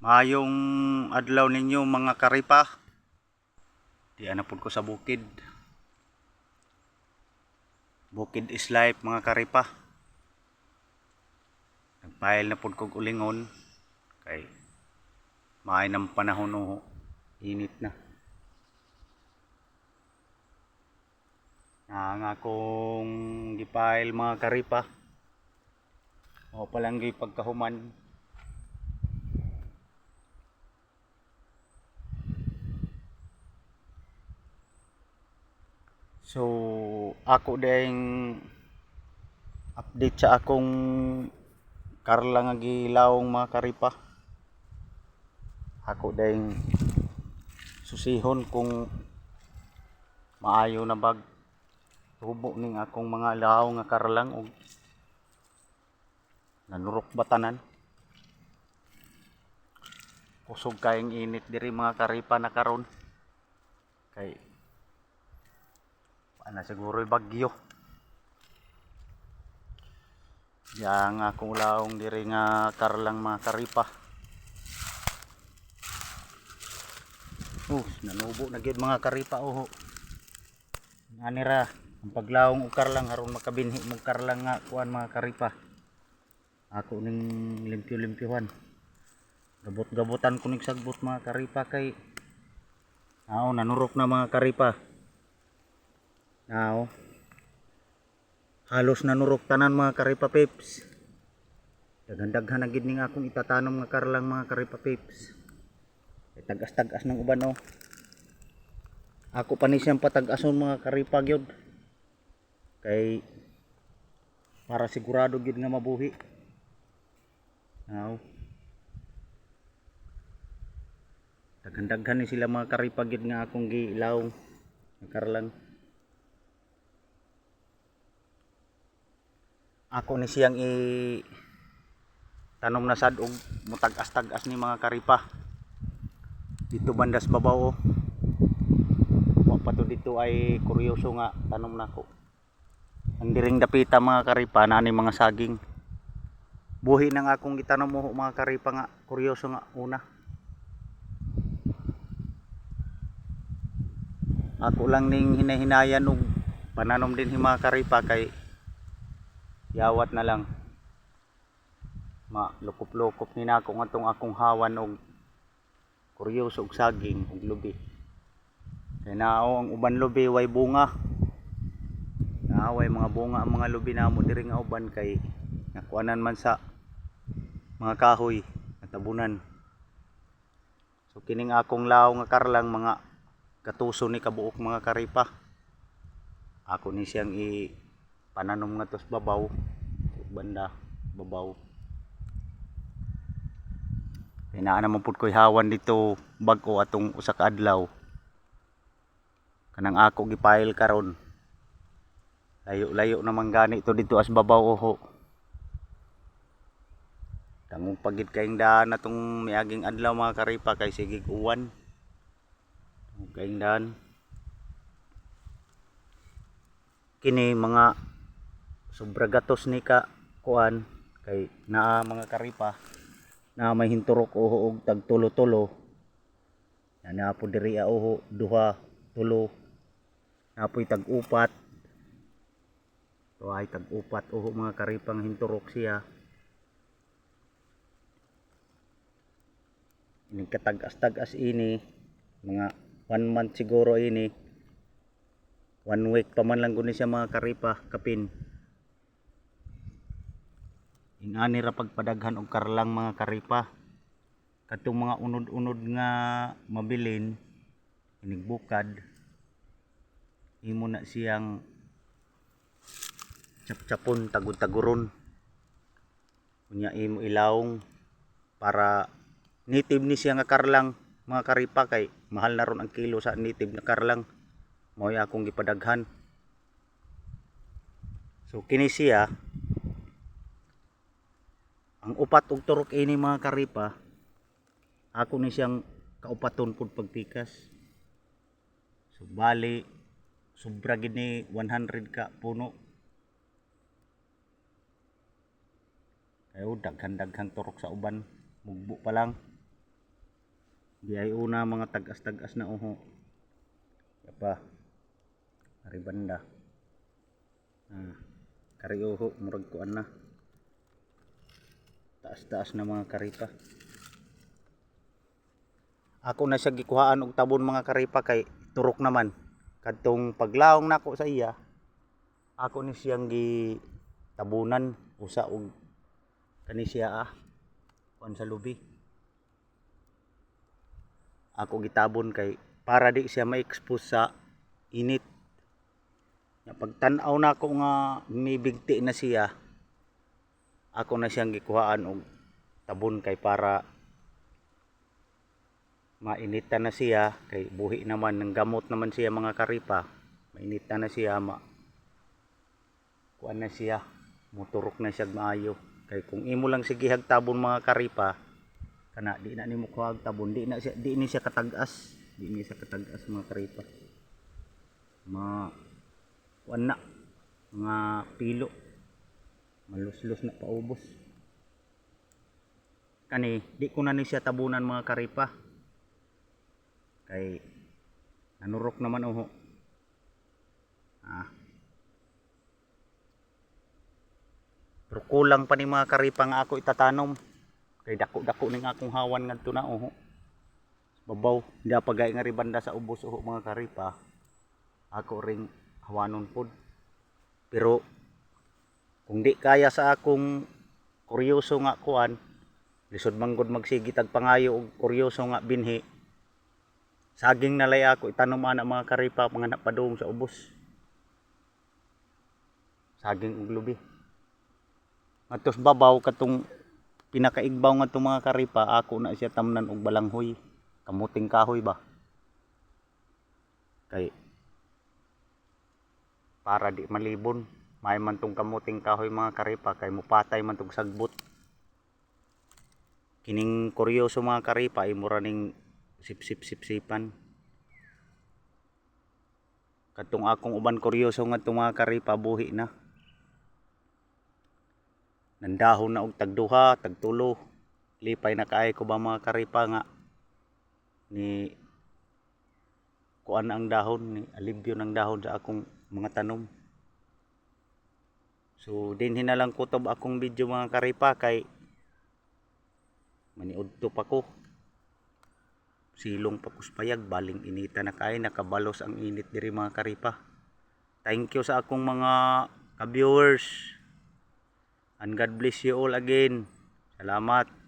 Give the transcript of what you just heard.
Mayong adlaw ninyo mga karipa. Di anapod ko sa bukid. Bukid is life mga karipa. Nagpahil na pod kog ulingon kay maay ng panahon o init na. Ang akong gipahil mga karipa. O palang gi So, ako ding update sa akong karla nga gilawong mga karipa. Ako ding susihon kung maayo na bag tubo ning akong mga law nga karlang og nanurok batanan. Kusog kayong init diri mga karipa na karon. Kay ana siguro bagyo. Yang akong laong diri nga karlang mga karipa. Uh nanubo na gyud mga karipa oh nanira ang paglaong og karlang aron makabinhi mo karlang nga kuan mga karipa. Ako ning limpyo-limpyohan. Gabot-gabotan ko ning sagbot mga karipa kay Aw, nanurok na mga karipa. Now, halos nanurok tanan mga karipa pips. Daghan-daghan na gid ning akong itatanom nga karlang mga karipa pips. Kay tagas-tagas ng uban oh. Ako pa ni siyang patag-ason mga karipa gyud. Kay para sigurado gyud nga mabuhi. Now, daghan-daghan ni sila mga karipa gyud nga akong gilaw nga karlang. Ako ni siyang i tanom na sad og mutag-as-tag-as ni mga karipa. Dito bandas babaw oh. wa pa to dito ay kuryoso nga tanom nako ang diring dapita mga karipa na ni mga saging. Buhi nang akong gitanom mo mga karipa nga kuryoso nga una. Ako lang ning hinahinayan og pananom din hi mga karipa kay yawat na lang. Ma lukop-lukop ni nako nga tong akong hawan og kuryoso og saging og lubi. Kay nao ang uban lubi way bunga. Naaway mga bunga ang mga lubi namo diri nga uban kay nakuanan man sa mga kahoy natabunan so kining akong law nga karlang mga katuso ni kabuok mga karipa. Ako ni siyang i pananom nga tos babaw. Banda babaw. Pinaan naman pud ko'y hawan dito bag-o atong usa ka adlaw. Kanang ako gipile karon. Layo-layo naman gani to dito as babaw oho. Tangong pagit kayong daan atong miaging adlaw mga karipa kay sigig uwan kayong daan. Kini mga sobra gatos ni ka kuan kay naa mga karipa na may hinturok uho og tag tulo-tulo na napo diri uho duha tulo. Napoy tag upat to ay tag upat uho mga karipang hinturok siya. Ini katag-as-tagas ini mga one month siguro ini. One week pa man lang guni siya mga karipa kapin inani ra pagpadaghan og karlang mga karipa. Katong mga unod-unod nga mabilin inigbukad imo na siyang chap-chapon tagod-taguron kunya imo ilawong para native ni siya nga karlang mga karipa kay mahal na ron ang kilo sa native na karlang. Mao akong gipadaghan. So kini siya ang upat ug turok ini mga karipa ako ni siyang kaupaton pud pagtikas. So bali sobra gid ni 100 ka puno. Kayo daghan daghang turok sa uban mugbo pa lang. Di ay una mga tagas-tagas na uho. Pa ari banda ah, kari uho murag kuan na taas-taas na mga karipa. Ako na siya gikuhaan og tabon mga karipa kay turok naman. Kadtong paglaong nako sa iya ako ni siyang gi tabunan usa og kani siya ah kuan sa lubi. Ako gitabon kay para di siya ma-expose sa init. Nga pagtan-aw na ko nga may bigti na siya ako na siyang gikuhaan og tabon kay para mainitan na siya kay buhi naman ng gamot naman siya mga karipa. Mainitan na siya ma kuan na siya muturok na siya maayo. Kay kung imo lang sige hagtabon mga karipa kana di na nimo kuha tabon. Di na siya di ni siya katag-as. Di ni siya katag-as mga karipa. Ma kuan na mga pilo malus-lus na paubos. Kani di ko na ni siya tabunan mga karipa. Kay nanurok naman uho. Ah. Pero kulang pa ni mga karipa nga ako itatanom. Kay dako-dako ning akong hawan ngadto na uho. Babaw hindi pagay nga ribanda sa ubos uho mga karipa. Ako ring hawanon pod. Pero kung di kaya sa akong kuryoso nga kuan lisod manggod magsigi tag pangayo og kuryoso nga binhi saging nalay ako itanom ana mga karipa mga napadong sa ubos. Saging ug lubi. Matos babaw katong pinakaigbaw nga itong mga karipa ako na siya tamnan og balanghoy. Kamuting kahoy ba? Kay para di malibon may man tong kamuting kahoy mga karipa kay mupatay man tong sagbot. Kining kuryoso mga karipa ay mura ning sip-sip sip-sipan katong akong uban kuryoso nga mga karipa buhi na. Nandahon na og tagduha tagtulo. Lipay na kaay ko ba mga karipa nga ni kuan ang dahon ni alibyo ng dahon sa akong mga tanom so din hinalang kutob akong video mga karipa kay maniudto pa ko. Silong pa kuspayag baling inita na kay nakabalos ang init diri mga karipa. Thank you sa akong mga ka-viewers. And God bless you all again. Salamat